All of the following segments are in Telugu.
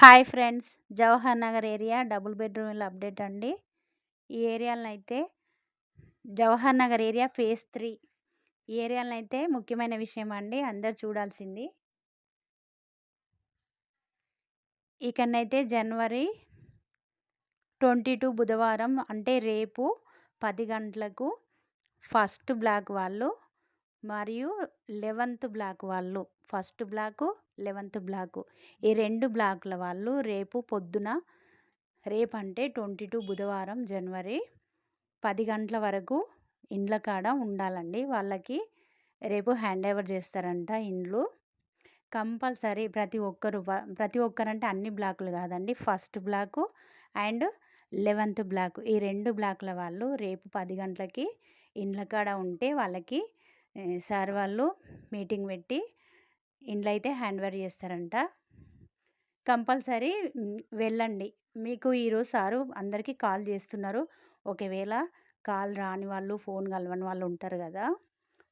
Hi friends. Jawahar Nagar area double bedroom update అండి. ఈ ఏరియాలనైతే అయితే Jawahar Nagar area phase three. ఈ ఏరియాలనైతే అయితే ముఖ్యమైన విషయం అండి. అందరు చూడాల్సింది. ఇకనైతే జనవరి ట్వంటీ టూ బుధవారం అంటే రేపు పది గంటలకు ఫస్ట్ బ్లాక్ వాళ్ళు మరియు లెవెంత్ బ్లాక్ వాళ్ళు. First block eleventh block. ఈ రెండు బ్లాకుల వాళ్ళు రేపు పొద్దున రేపు అంటే ట్వంటీ టూ బుధవారం జనవరి పది గంటల వరకు ఇండ్ల కాడ ఉండాలండి. వాళ్ళకి రేపు హ్యాండ్ ఓవర్ చేస్తారంట ఇండ్లు. కంపల్సరీ ప్రతి ఒక్కరు ప్రతి ఒక్కరంటే అన్ని బ్లాకులు కాదండి. First block and eleventh block. ఈ రెండు బ్లాకుల వాళ్ళు రేపు పది గంటలకి ఇండ్ల కాడ ఉంటే వాళ్ళకి సార్ వాళ్ళు మీటింగ్ పెట్టి ఇండ్లు అయితే హ్యాండ్ ఓవర్ చేస్తారంట. కంపల్సరీ వెళ్ళండి. మీకు ఈరోజు సారు అందరికీ కాల్ చేస్తున్నారు. ఒకవేళ కాల్ రాని వాళ్ళు ఫోన్ కలవని వాళ్ళు ఉంటారు కదా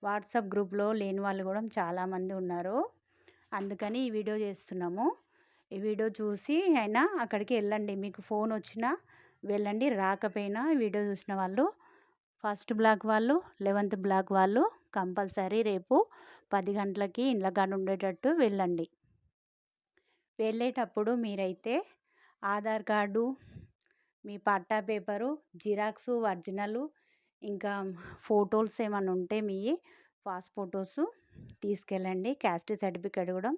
వాట్సాప్ గ్రూప్లో లేని వాళ్ళు కూడా చాలామంది ఉన్నారు. అందుకని ఈ వీడియో చేస్తున్నాము. ఈ వీడియో చూసి అయినా అక్కడికి వెళ్ళండి. మీకు ఫోన్ వచ్చినా వెళ్ళండి. రాకపోయినా వీడియో చూసిన వాళ్ళు ఫస్ట్ బ్లాక్ వాళ్ళు లెవెంత్ బ్లాక్ వాళ్ళు కంపల్సరీ రేపు పది గంటలకి ఇండ్ల కాడ ఉండేటట్టు వెళ్ళండి. వెళ్ళేటప్పుడు మీరైతే ఆధార్ కార్డు మీ పట్టా పేపరు జిరాక్స్ ఒరిజినల్ ఇంకా ఫోటోస్ ఏమైనా ఉంటే మీ పాస్ ఫోటోస్ తీసుకెళ్ళండి. క్యాస్ట్ సర్టిఫికేట్ కూడా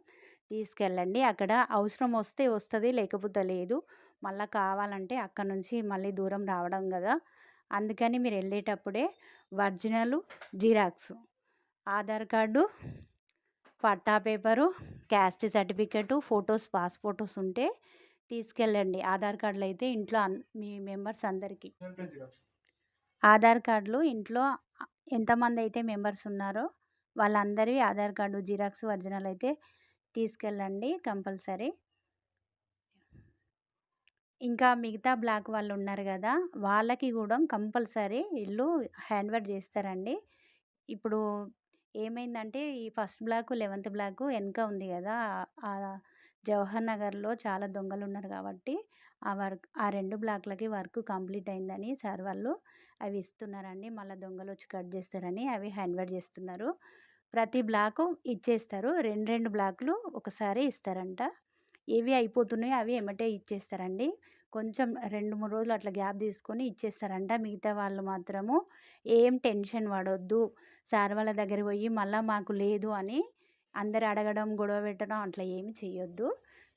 తీసుకెళ్ళండి. అక్కడ అవసరం వస్తే వస్తుంది లేకపోతే లేదు. మళ్ళీ కావాలంటే అక్కడ నుంచి మళ్ళీ దూరం రావడం కదా. అందుకని మీరు వెళ్ళేటప్పుడే ఒరిజినల్ జిరాక్స్ ఆధార్ కార్డు పట్టా paper caste certificate photos pass photos ఉంటే తీసుకెళ్ళండి. ఆధార్ కార్డులు అయితే ఇంట్లో మీ మెంబర్స్ అందరికీ. ఆధార్ కార్డులు ఇంట్లో ఎంతమంది అయితే మెంబర్స్ ఉన్నారో వాళ్ళందరివి ఆధార్ కార్డు జిరాక్స్ ఒరిజినల్ అయితే తీసుకెళ్ళండి కంపల్సరీ. ఇంకా మిగతా బ్లాక్ వాళ్ళు ఉన్నారు కదా! వాళ్ళకి కూడా కంపల్సరీ ఇల్లు హ్యాండ్ ఓవర్ చేస్తారండి. ఇప్పుడు ఏమైందంటే ఈ ఫస్ట్ బ్లాక్ లెవెంత్ బ్లాక్ వెనక ఉంది కదా జవహర్ నగర్లో చాలా దొంగలు ఉన్నారు కాబట్టి ఆ వర్క్ ఆ రెండు బ్లాక్లకి వర్క్ కంప్లీట్ అయిందని సార్ వాళ్ళు అవి ఇస్తున్నారండి. మళ్ళీ దొంగలు వచ్చి కట్ చేస్తారని అవి హ్యాండ్ చేస్తున్నారు. ప్రతి బ్లాకు ఇచ్చేస్తారు. రెండు రెండు బ్లాకులు ఒకసారి ఇస్తారంట. ఏవి అయిపోతున్నాయో అవి ఎమ్మటే ఇచ్చేస్తారండి. కొంచెం రెండు మూడు రోజులు అట్లా గ్యాప్ తీసుకొని ఇచ్చేస్తారంట. మిగతా వాళ్ళు మాత్రము ఏం టెన్షన్ పడొద్దు. సార్ వాళ్ళ దగ్గర పోయి మళ్ళీ మాకు లేదు అని అందరు అడగడం గొడవ పెట్టడం అట్లా ఏమి చేయొద్దు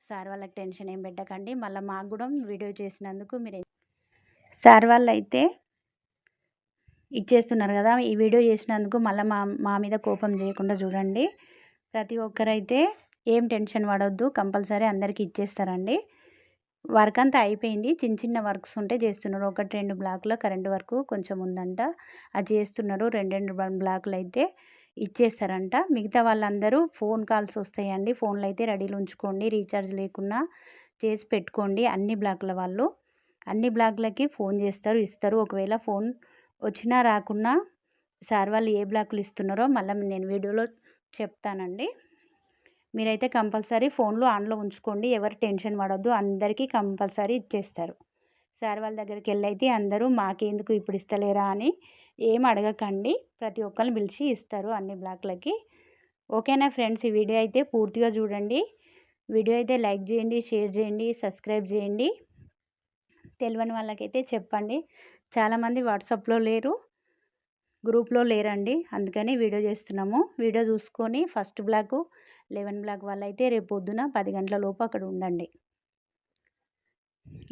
సార్ వాళ్ళకి టెన్షన్ ఏం పెట్టకండి. మళ్ళీ మాకు కూడా వీడియో చేసినందుకు మీరు సార్ వాళ్ళు అయితే ఇచ్చేస్తున్నారు కదా ఈ వీడియో చేసినందుకు మళ్ళీ మా మా మీద కోపం చేయకుండా చూడండి. ప్రతి ఒక్కరైతే ఏం టెన్షన్ పడవద్దు కంపల్సరీ అందరికీ ఇచ్చేస్తారండి. వర్క్ అంతా అయిపోయింది. చిన్న చిన్న వర్క్స్ ఉంటే చేస్తున్నారు. ఒకటి రెండు బ్లాక్లో కరెంట్ వర్క్ కొంచెం ఉందంట. అది చేస్తున్నారు. రెండు రెండు బ్లాక్లు అయితే ఇచ్చేస్తారంట. మిగతా వాళ్ళందరూ ఫోన్ కాల్స్ వస్తాయండి. ఫోన్లు అయితే రెడీలు ఉంచుకోండి. రీఛార్జ్ లేకున్నా చేసి పెట్టుకోండి. అన్ని బ్లాకుల వాళ్ళు. అన్ని బ్లాక్లకి ఫోన్ చేస్తారు ఇస్తారు. ఒకవేళ ఫోన్ వచ్చినా రాకున్నా సార్ వాళ్ళు ఏ బ్లాకులు ఇస్తున్నారో మళ్ళీ నేను వీడియోలో చెప్తానండి. మీరైతే కంపల్సరీ ఫోన్లో ఆన్లో ఉంచుకోండి. ఎవరు టెన్షన్ పడొద్దు. అందరికీ కంపల్సరీ ఇచ్చేస్తారు. సార్ వాళ్ళ దగ్గరికి వెళ్ళైతే అందరూ మాకేందుకు ఇప్పుడు ఇస్తలేరా అని ఏం అడగకండి. ప్రతి ఒక్కరిని పిలిచి ఇస్తారు అన్ని బ్లాక్లకి. ఓకేనా ఫ్రెండ్స్? ఈ వీడియో అయితే పూర్తిగా చూడండి. వీడియో అయితే లైక్ చేయండి షేర్ చేయండి సబ్స్క్రైబ్ చేయండి. తెలియని వాళ్ళకైతే చెప్పండి. చాలామంది వాట్సాప్లో లేరు. గ్రూప్లో లేరండి. అందుకని వీడియో చేస్తున్నాము. వీడియో చూసుకొని ఫస్ట్ బ్లాక్ లెవెన్ బ్లాక్ వాళ్ళైతే రేపు పొద్దున పది గంటల లోపు అక్కడ ఉండండి.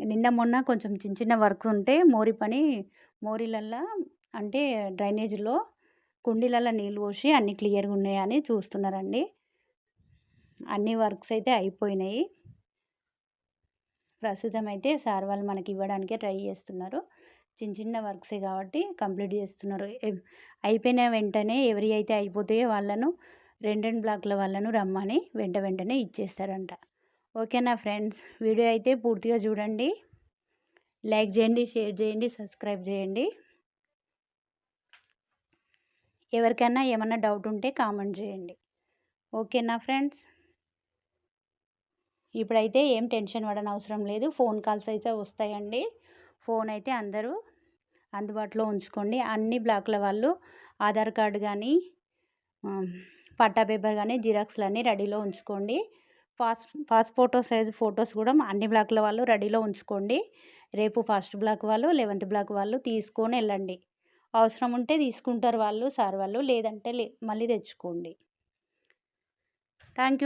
నిన్న మొన్న కొంచెం చిన్న చిన్న వర్క్ ఉంటే మోరి పని మోరీలల్లో అంటే డ్రైనేజీలో కుండీలలో నీళ్ళు పోసి అన్నీ క్లియర్గా ఉన్నాయని చూస్తున్నారండి. అన్ని వర్క్స్ అయితే అయిపోయినాయి. ప్రస్తుతం అయితే సార్ వాళ్ళు మనకి ఇవ్వడానికే ట్రై చేస్తున్నారు. చిన్న చిన్న వర్క్సే కాబట్టి కంప్లీట్ చేస్తున్నారు. అయిపోయిన వెంటనే ఎవరి అయితే అయిపోతాయో వాళ్ళను రెండు రెండు బ్లాక్ల వాళ్ళను రమ్మని వెంట వెంటనే ఇచ్చేస్తారంట. ఓకేనా ఫ్రెండ్స్? వీడియో అయితే పూర్తిగా చూడండి. లైక్ చేయండి షేర్ చేయండి సబ్స్క్రైబ్ చేయండి. ఎవరికైనా ఏమన్నా డౌట్ ఉంటే కామెంట్ చేయండి. ఓకేనా ఫ్రెండ్స్? ఇప్పుడైతే ఏం టెన్షన్ పడని అవసరం లేదు. ఫోన్ కాల్స్ అయితే వస్తాయండి. ఫోన్ అయితే అందరూ అందుబాటులో ఉంచుకోండి. అన్ని బ్లాక్ల వాళ్ళు ఆధార్ కార్డు కానీ పట్టా పేపర్ కానీ జిరాక్స్లు అన్నీ రెడీలో ఉంచుకోండి. Pass pass photo size photos కూడా అన్ని బ్లాక్ల వాళ్ళు రెడీలో ఉంచుకోండి. రేపు ఫస్ట్ బ్లాక్ వాళ్ళు లెవెంత్ బ్లాక్ వాళ్ళు తీసుకొని వెళ్ళండి. అవసరం ఉంటే తీసుకుంటారు వాళ్ళు సార్ వాళ్ళు లేదంటే లే మళ్ళీ తెచ్చుకోండి. Thank you.